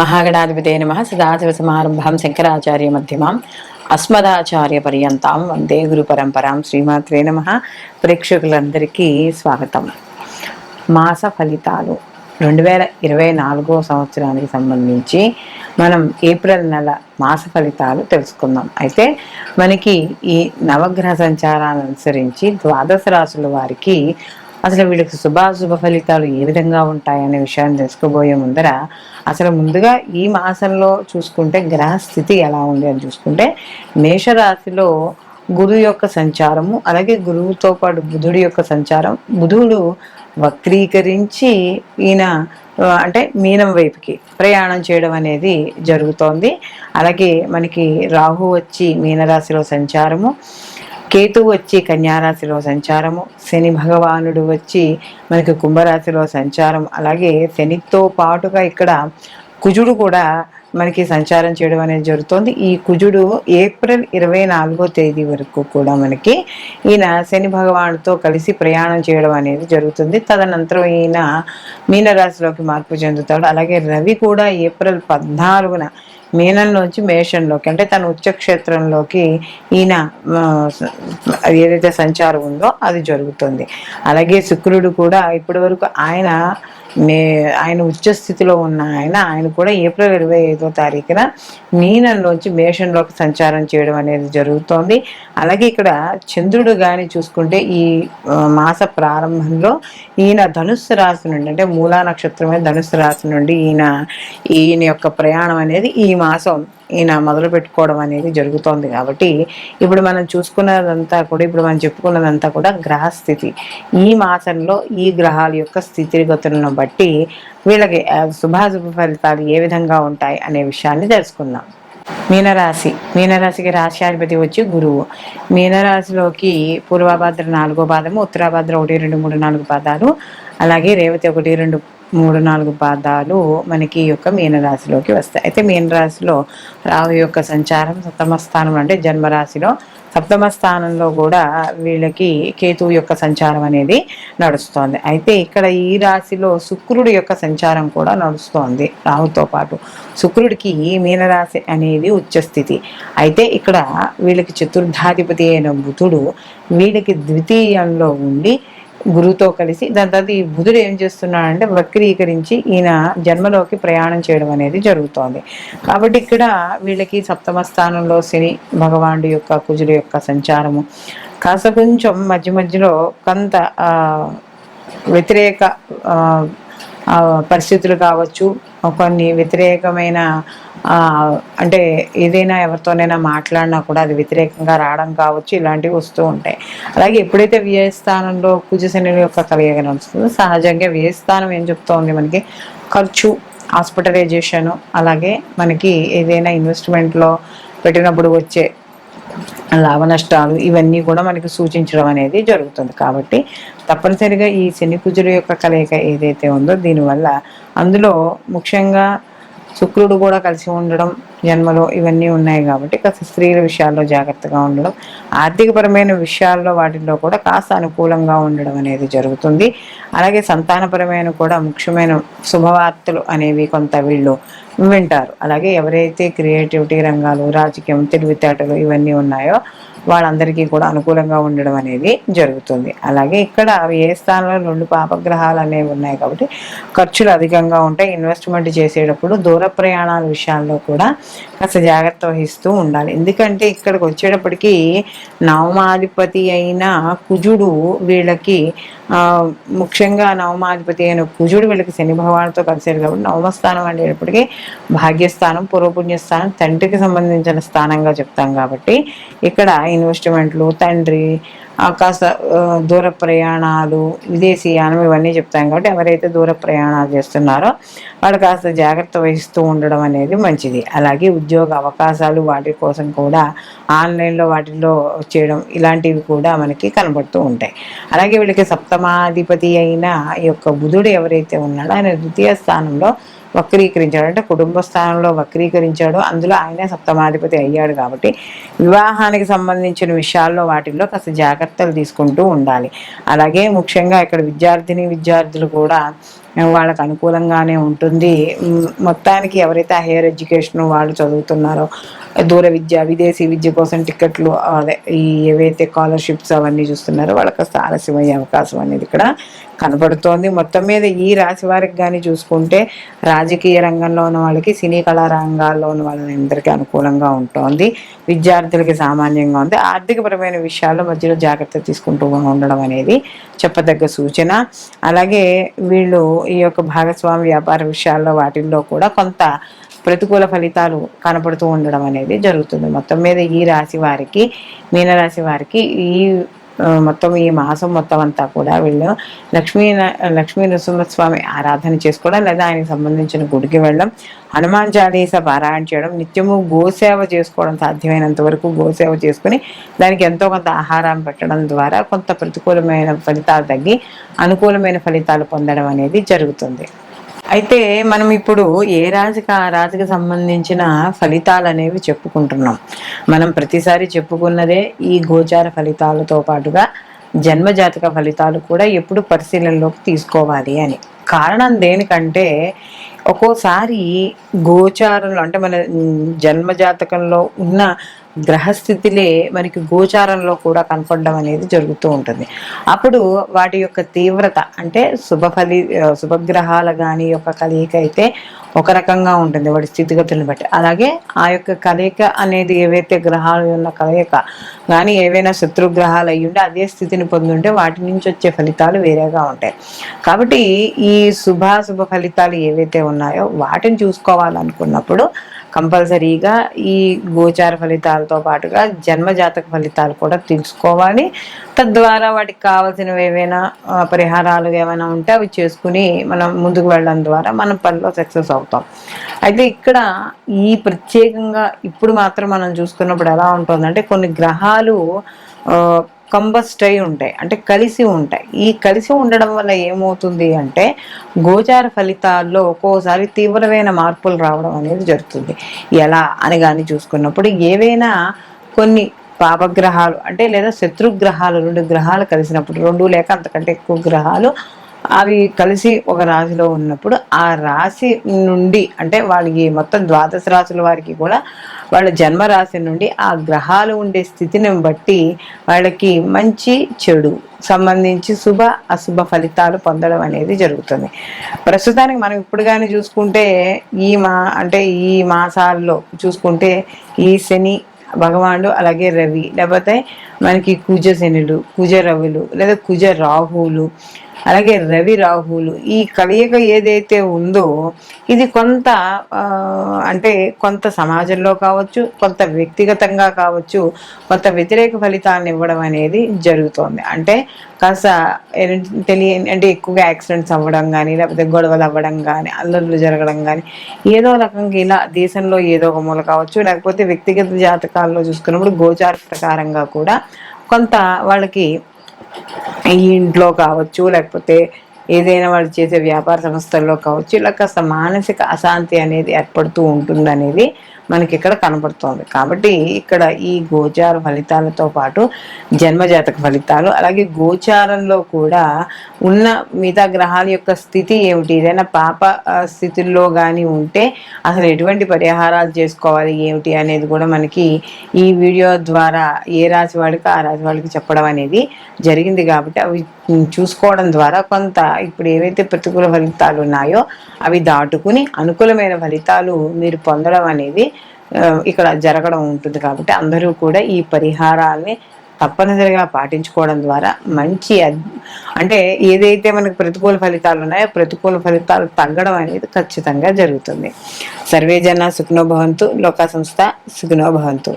మహాగణాధిపతే నమ. సదాశివ సమారంభం శంకరాచార్య మధ్యమాం. అస్మదాచార్య పర్యంతం వందే గురు పరంపరాం శ్రీమాత్రే నమ. ప్రేక్షకులందరికీ స్వాగతం. మాస ఫలితాలు. రెండు వేల ఇరవై నాలుగో సంవత్సరానికి సంబంధించి మనం ఏప్రిల్ నెల మాస ఫలితాలు తెలుసుకుందాం. అయితే మనకి ఈ నవగ్రహ సంచారాన్ని అనుసరించి ద్వాదశ రాశుల వారికి అసలు వీళ్ళకి శుభాశుభ ఫలితాలు ఏ విధంగా ఉంటాయనే విషయాన్ని తెలుసుకోబోయే ముందర అసలు ముందుగా ఈ మాసంలో చూసుకుంటే గ్రహ స్థితి ఎలా ఉంది అని చూసుకుంటే మేషరాశిలో గురువు యొక్క సంచారము అలాగే గురువుతో పాటు బుధుడి యొక్క సంచారం. బుధుడు వక్రీకరించి ఈయన అంటే మీనం వైపుకి ప్రయాణం చేయడం అనేది జరుగుతోంది. అలాగే మనకి రాహు వచ్చి మీనరాశిలో సంచారము. కేతు వచ్చి కన్యారాశిలో సంచారము. శని భగవానుడు వచ్చి మనకి కుంభరాశిలో సంచారం. అలాగే శనితో పాటుగా ఇక్కడ కుజుడు కూడా మనకి సంచారం చేయడం అనేది జరుగుతుంది. ఈ కుజుడు ఏప్రిల్ ఇరవై నాలుగో తేదీ వరకు కూడా మనకి ఈయన శని భగవానుడితో కలిసి ప్రయాణం చేయడం అనేది జరుగుతుంది. తదనంతరం ఈయన మీనరాశిలోకి మార్పు చెందుతాడు. అలాగే రవి కూడా ఏప్రిల్ పద్నాలుగున మీనంలోంచి మేషంలోకి అంటే తన ఉచ్చక్షేత్రంలోకి ఈయన ఏదైతే సంచారం ఉందో అది జరుగుతుంది. అలాగే శుక్రుడు కూడా ఇప్పటి వరకు ఆయన మే ఆయన ఉచ్చస్థితిలో ఉన్న ఆయన ఆయన కూడా ఏప్రిల్ ఇరవై ఐదో తారీఖున మీనంలోంచి మేషంలోకి సంచారం చేయడం అనేది జరుగుతోంది. అలాగే ఇక్కడ చంద్రుడు కానీ చూసుకుంటే ఈ మాస ప్రారంభంలో ఈయన ధనుస్సు రాశి నుండి అంటే మూలా నక్షత్రమే ధనుస్సు రాశి నుండి ఈయన ఈయన యొక్క ప్రయాణం అనేది ఈ మాసం ఈయన మొదలు పెట్టుకోవడం అనేది జరుగుతోంది కాబట్టి ఇప్పుడు మనం చూసుకున్నదంతా కూడా ఇప్పుడు మనం చెప్పుకున్నదంతా కూడా గ్రహస్థితి ఈ మాసంలో ఈ గ్రహాల యొక్క స్థితిగతులను బట్టి వీళ్ళకి శుభాశుభ ఫలితాలు ఏ విధంగా ఉంటాయి అనే విషయాన్ని తెలుసుకుందాం. మీనరాశి. మీనరాశికి రాశ్యాధిపతి వచ్చి గురువు. మీనరాశిలోకి పూర్వభద్ర నాలుగో పాదము ఉత్తరాభద్ర ఒకటి రెండు మూడు నాలుగు పాదాలు అలాగే రేవతి ఒకటి రెండు మూడు నాలుగు పాదాలు మనకి ఈ యొక్క మీనరాశిలోకి వస్తాయి. అయితే మీనరాశిలో రాహు యొక్క సంచారం సప్తమ స్థానం అంటే జన్మరాశిలో సప్తమ స్థానంలో కూడా వీళ్ళకి కేతువు యొక్క సంచారం అనేది నడుస్తోంది. అయితే ఇక్కడ ఈ రాశిలో శుక్రుడి యొక్క సంచారం కూడా నడుస్తోంది రాహుతో పాటు. శుక్రుడికి మీనరాశి అనేది ఉచ్చస్థితి అయితే ఇక్కడ వీళ్ళకి చతుర్థాధిపతి అయిన బుధుడు వీళ్ళకి ద్వితీయంలో ఉండి గురువుతో కలిసి దాని తర్వాత ఈ బుధుడు ఏం చేస్తున్నాడంటే వక్రీకరించి ఈయన జన్మలోకి ప్రయాణం చేయడం అనేది జరుగుతోంది. కాబట్టి ఇక్కడ వీళ్ళకి సప్తమ స్థానంలో శని భగవానుడు యొక్క కుజుడు యొక్క సంచారము. కాస్త కొంచెం మధ్య మధ్యలో కొంత వ్యతిరేక పరిస్థితులు కావచ్చు కొన్ని వ్యతిరేకమైన అంటే ఏదైనా ఎవరితోనైనా మాట్లాడినా కూడా అది వ్యతిరేకంగా రావడం కావచ్చు ఇలాంటివి వస్తూ ఉంటాయి. అలాగే ఎప్పుడైతే వ్యయస్థానంలో కుజశనుల యొక్క కలయిక నడుస్తుందో సహజంగా వ్యయస్థానం ఏం చెప్తోంది మనకి? ఖర్చు హాస్పిటలైజేషన్ అలాగే మనకి ఏదైనా ఇన్వెస్ట్మెంట్లో పెట్టినప్పుడు వచ్చే లాభ నష్టాలు ఇవన్నీ కూడా మనకి సూచించడం అనేది జరుగుతుంది. కాబట్టి తప్పనిసరిగా ఈ శని కుజుడు యొక్క కలయిక ఏదైతే ఉందో దీనివల్ల అందులో ముఖ్యంగా శుక్రుడు కూడా కలిసి ఉండడం జన్మలో ఇవన్నీ ఉన్నాయి కాబట్టి కాస్త స్త్రీల విషయాల్లో జాగ్రత్తగా ఉండడం ఆర్థికపరమైన విషయాల్లో వాటిల్లో కూడా కాస్త అనుకూలంగా ఉండడం అనేది జరుగుతుంది. అలాగే సంతానపరమైన కూడా ముఖ్యమైన శుభవార్తలు అనేవి కొంత వీళ్ళు వింటారు. అలాగే ఎవరైతే క్రియేటివిటీ రంగాలు రాజకీయం తెలివితేటలు ఇవన్నీ ఉన్నాయో వాళ్ళందరికీ కూడా అనుకూలంగా ఉండడం అనేది జరుగుతుంది. అలాగే ఇక్కడ ఏ స్థానంలో రెండు పాపగ్రహాలు అనేవి ఉన్నాయి కాబట్టి ఖర్చులు అధికంగా ఉంటాయి. ఇన్వెస్ట్మెంట్ చేసేటప్పుడు దూర ప్రయాణాల విషయాల్లో కూడా కాస్త జాగ్రత్త వహిస్తూ ఉండాలి. ఎందుకంటే ఇక్కడికి వచ్చేటప్పటికి నవమాధిపతి అయిన కుజుడు వీళ్ళకి ముఖ్యంగా నవమాధిపతి అయిన కుజుడు వీళ్ళకి శని భగవానుతో కలిసారు కాబట్టి నవమస్థానం అనేటప్పటికీ భాగ్యస్థానం పూర్వపుణ్యస్థానం తండ్రికి సంబంధించిన స్థానంగా చెప్తాం కాబట్టి ఇక్కడ ఇన్వెస్ట్మెంట్లు తండ్రి కాస్త దూర ప్రయాణాలు విదేశీయానం ఇవన్నీ చెప్తాం కాబట్టి ఎవరైతే దూర ప్రయాణాలు చేస్తున్నారో వాళ్ళు కాస్త జాగ్రత్త వహిస్తూ ఉండడం అనేది మంచిది. అలాగే ఉద్యోగ అవకాశాలు వాటి కోసం కూడా ఆన్లైన్లో వాటిల్లో చేయడం ఇలాంటివి కూడా మనకి కనబడుతూ ఉంటాయి. అలాగే వీళ్ళకి సప్తమాధిపతి అయిన ఈ యొక్క బుధుడు ఎవరైతే ఉన్నాడో ఆయన ద్వితీయ స్థానంలో వక్రీకరించాడు. అంటే కుటుంబ స్థానంలో వక్రీకరించాడు. అందులో ఆయనే సప్తమాధిపతి అయ్యాడు కాబట్టి వివాహానికి సంబంధించిన విషయాల్లో వాటిల్లో కాస్త జాగ్రత్తలు తీసుకుంటూ ఉండాలి. అలాగే ముఖ్యంగా ఇక్కడ విద్యార్థిని విద్యార్థులు కూడా వాళ్ళకు అనుకూలంగానే ఉంటుంది. మొత్తానికి ఎవరైతే హైయర్ ఎడ్యుకేషన్ వాళ్ళు చదువుతున్నారో దూర విద్య విదేశీ విద్య కోసం టికెట్లు అదే ఈ ఏవైతే స్కాలర్షిప్స్ అవన్నీ చూస్తున్నారో వాళ్ళకి కాస్త ఆలస్యమయ్యే అవకాశం అనేది ఇక్కడ కనబడుతోంది మొత్తం మీద ఈ రాశి వారికి కానీ చూసుకుంటే రాజకీయ రంగంలో ఉన్న వాళ్ళకి సినీ కళా రంగాల్లో ఉన్న వాళ్ళందరికీ అనుకూలంగా ఉంటుంది. విద్యార్థులకి సామాన్యంగా ఉంది. ఆర్థికపరమైన విషయాల్లో మధ్యలో జాగ్రత్త తీసుకుంటూ ఉండడం అనేది చెప్పదగ్గ సూచన. అలాగే వీళ్ళు ఈ యొక్క భాగస్వామి వ్యాపార విషయాల్లో వాటిల్లో కూడా కొంత ప్రతికూల ఫలితాలు కనపడుతూ ఉండడం అనేది జరుగుతుంది. మొత్తం మీద ఈ రాశి వారికి మీనరాశి వారికి ఈ మొత్తం ఈ మాసం మొత్తం అంతా కూడా వీళ్ళు లక్ష్మీ లక్ష్మీ నృసింహస్వామి ఆరాధన చేసుకోవడం లేదా ఆయనకు సంబంధించిన గుడికి వెళ్ళడం హనుమాన్ చాలీస పారాయణ చేయడం నిత్యము గోసేవ చేసుకోవడం సాధ్యమైనంత వరకు గోసేవ చేసుకుని దానికి ఎంతో కొంత ఆహారం పెట్టడం ద్వారా కొంత ప్రతికూలమైన ఫలితాలు తగ్గి అనుకూలమైన ఫలితాలు పొందడం అనేది జరుగుతుంది. అయితే మనం ఇప్పుడు ఏ రాజుకి ఆ రాశికి సంబంధించిన ఫలితాలు అనేవి చెప్పుకుంటున్నాం. మనం ప్రతిసారి చెప్పుకున్నదే ఈ గోచార ఫలితాలతో పాటుగా జన్మజాతక ఫలితాలు కూడా ఎప్పుడు పరిశీలనలోకి తీసుకోవాలి అని. కారణం దేనికంటే ఒక్కోసారి గోచారంలో అంటే మన జన్మజాతకంలో ఉన్న గ్రహస్థితిలే మనకి గోచారంలో కూడా కనపడడం అనేది జరుగుతూ ఉంటుంది. అప్పుడు వాటి యొక్క తీవ్రత అంటే శుభ ఫలి శుభగ్రహాల కానీ యొక్క కలయిక అయితే ఒక రకంగా ఉంటుంది వాటి స్థితిగతులను బట్టి. అలాగే ఆ యొక్క కలయిక అనేది ఏవైతే గ్రహాలు ఉన్న కలయిక కానీ ఏవైనా శత్రుగ్రహాలు అయ్యి ఉంటే అదే స్థితిని పొందుంటే వాటి నుంచి వచ్చే ఫలితాలు వేరేగా ఉంటాయి. కాబట్టి ఈ శుభాశుభ ఫలితాలు ఏవైతే ఉన్నాయో వాటిని చూసుకోవాలనుకున్నప్పుడు కంపల్సరీగా ఈ గోచార ఫలితాలతో పాటుగా జన్మజాతక ఫలితాలు కూడా తెలుసుకోవాలి. తద్వారా వాటికి కావాల్సినవి ఏవైనా పరిహారాలు ఏమైనా ఉంటే అవి చేసుకుని మనం ముందుకు వెళ్ళడం ద్వారా మనం పనిలో సక్సెస్ అవుతాం. అయితే ఇక్కడ ఈ ప్రత్యేకంగా ఇప్పుడు మాత్రం మనం చూసుకున్నప్పుడు ఎలా ఉంటుందంటే కొన్ని గ్రహాలు కంబస్ట్ అయి ఉంటాయి అంటే కలిసి ఉంటాయి. ఈ కలిసి ఉండడం వల్ల ఏమవుతుంది అంటే గోచార ఫలితాల్లో ఒక్కోసారి తీవ్రమైన మార్పులు రావడం అనేది జరుగుతుంది. ఎలా అని కానీ చూసుకున్నప్పుడు ఏవైనా కొన్ని పాపగ్రహాలు అంటే లేదా శత్రుగ్రహాలు రెండు గ్రహాలు కలిసినప్పుడు రెండు లేక అంతకంటే ఎక్కువ గ్రహాలు అవి కలిసి ఒక రాశిలో ఉన్నప్పుడు ఆ రాశి నుండి అంటే వాళ్ళకి మొత్తం ద్వాదశ రాశుల వారికి కూడా వాళ్ళ జన్మ రాశి నుండి ఆ గ్రహాలు ఉండే స్థితిని బట్టి వాళ్ళకి మంచి చెడు సంబంధించి శుభ అశుభ ఫలితాలు పొందడం అనేది జరుగుతుంది. ప్రస్తుతానికి మనం ఇప్పుడు కానీ చూసుకుంటే ఈ మా అంటే ఈ మాసాల్లో చూసుకుంటే ఈ శని భగవానుడు అలాగే రవి లేకపోతే మనకి కుజ శనులు కుజ రవులు లేదా కుజ రాహువులు అలాగే రవి రాహులు ఈ కలయిక ఏదైతే ఉందో ఇది కొంత అంటే కొంత సమాజంలో కావచ్చు కొంత వ్యక్తిగతంగా కావచ్చు కొంత వ్యతిరేక ఫలితాలను ఇవ్వడం అనేది జరుగుతోంది. అంటే కాస్త తెలియని అంటే ఎక్కువగా యాక్సిడెంట్స్ అవ్వడం కానీ లేకపోతే గొడవలు అవ్వడం కానీ అల్లర్లు జరగడం కానీ ఏదో రకంగా ఇలా దేశంలో ఏదో ఒక మూల కావచ్చు లేకపోతే వ్యక్తిగత జాతకాల్లో చూసుకున్నప్పుడు గోచార ప్రకారంగా కూడా కొంత వాళ్ళకి ఈ ఇంట్లో కావచ్చు లేకపోతే ఏదైనా వాళ్ళు చేసే వ్యాపార సంస్థల్లో కావచ్చు ఇలా కాస్త మానసిక అశాంతి అనేది ఏర్పడుతూ ఉంటుంది అనేది మనకి ఇక్కడ కనపడుతోంది కాబట్టి ఇక్కడ ఈ గోచార ఫలితాలతో పాటు జన్మజాతక ఫలితాలు అలాగే గోచారంలో కూడా ఉన్న మిగతా గ్రహాల యొక్క స్థితి ఏమిటి? ఏదైనా పాప స్థితుల్లో కానీ ఉంటే అసలు ఎటువంటి పరిహారాలు చేసుకోవాలి? ఏమిటి అనేది కూడా మనకి ఈ వీడియో ద్వారా ఏ రాశి వాడికి ఆ రాశి వాడికి చెప్పడం అనేది జరిగింది కాబట్టి అవి చూసుకోవడం ద్వారా కొంత ఇప్పుడు ఏవైతే ప్రతికూల ఫలితాలు ఉన్నాయో అవి దాటుకుని అనుకూలమైన ఫలితాలు మీరు పొందడం అనేది ఇక్కడ జరగడం ఉంటుంది కాబట్టి అందరూ కూడా ఈ పరిహారాల్ని తప్పనిసరిగా పాటించుకోవడం ద్వారా మంచి అంటే ఏదైతే మనకు ప్రతికూల ఫలితాలు ఉన్నాయో ప్రతికూల ఫలితాలు తగ్గడం అనేది ఖచ్చితంగా జరుగుతుంది. సర్వేజన సుఖనోభవంతు లోక సంస్థ సుఖనోభవంతు